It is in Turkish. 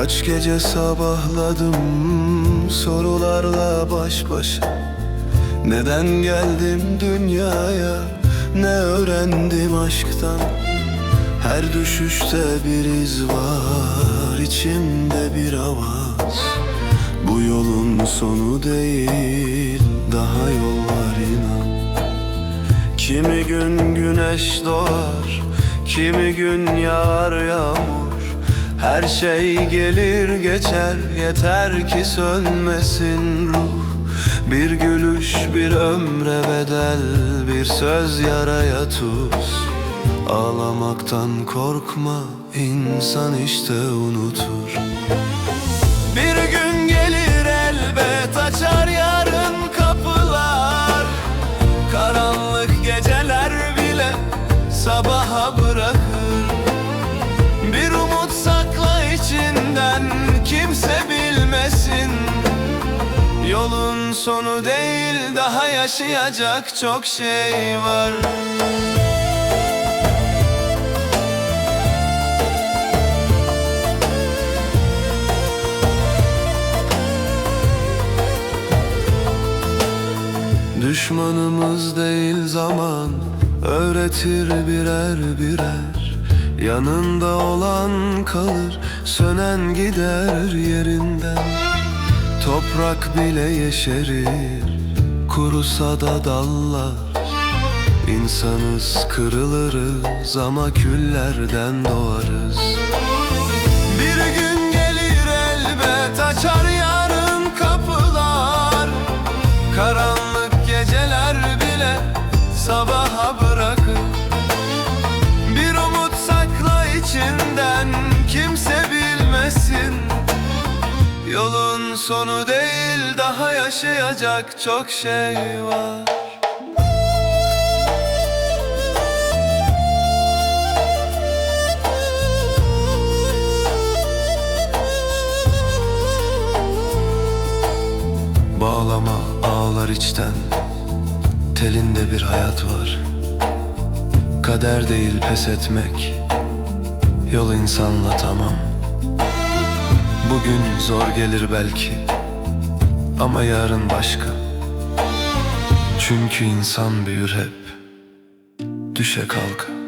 Kaç gece sabahladım sorularla baş başa. Neden geldim dünyaya? Ne öğrendim aşktan? Her düşüşte bir iz var içimde bir avaz. Bu yolun sonu değil daha yol var inan. Kimi gün güneş doğar Kimi gün yağar yağmur Her şey gelir geçer Yeter ki sönmesin ruh. Bir gülüş bir ömre bedel Bir söz yaraya tuz. Ağlamaktan korkma insan işte unutur Yolun sonu değil daha yaşayacak çok şey var. Düşmanımız değil zaman Öğretir birer birer. Yanında olan kalır Sönen gider yerinden Toprak bile yeşerir Kurusa da dallar. İnsanız kırılırız ama küllerden doğarız. Bir gün gelir elbet açar yarın kapılar. Karanlık geceler bile sabaha bırakır. Bir umut sakla içinden sonu değil daha yaşayacak çok şey var. Bağlama ağlar içten Telinde bir hayat var. Kader değil pes etmek Yol insanla tamam Bugün zor gelir belki Ama yarın başka. Çünkü insan büyür hep Düşe kalka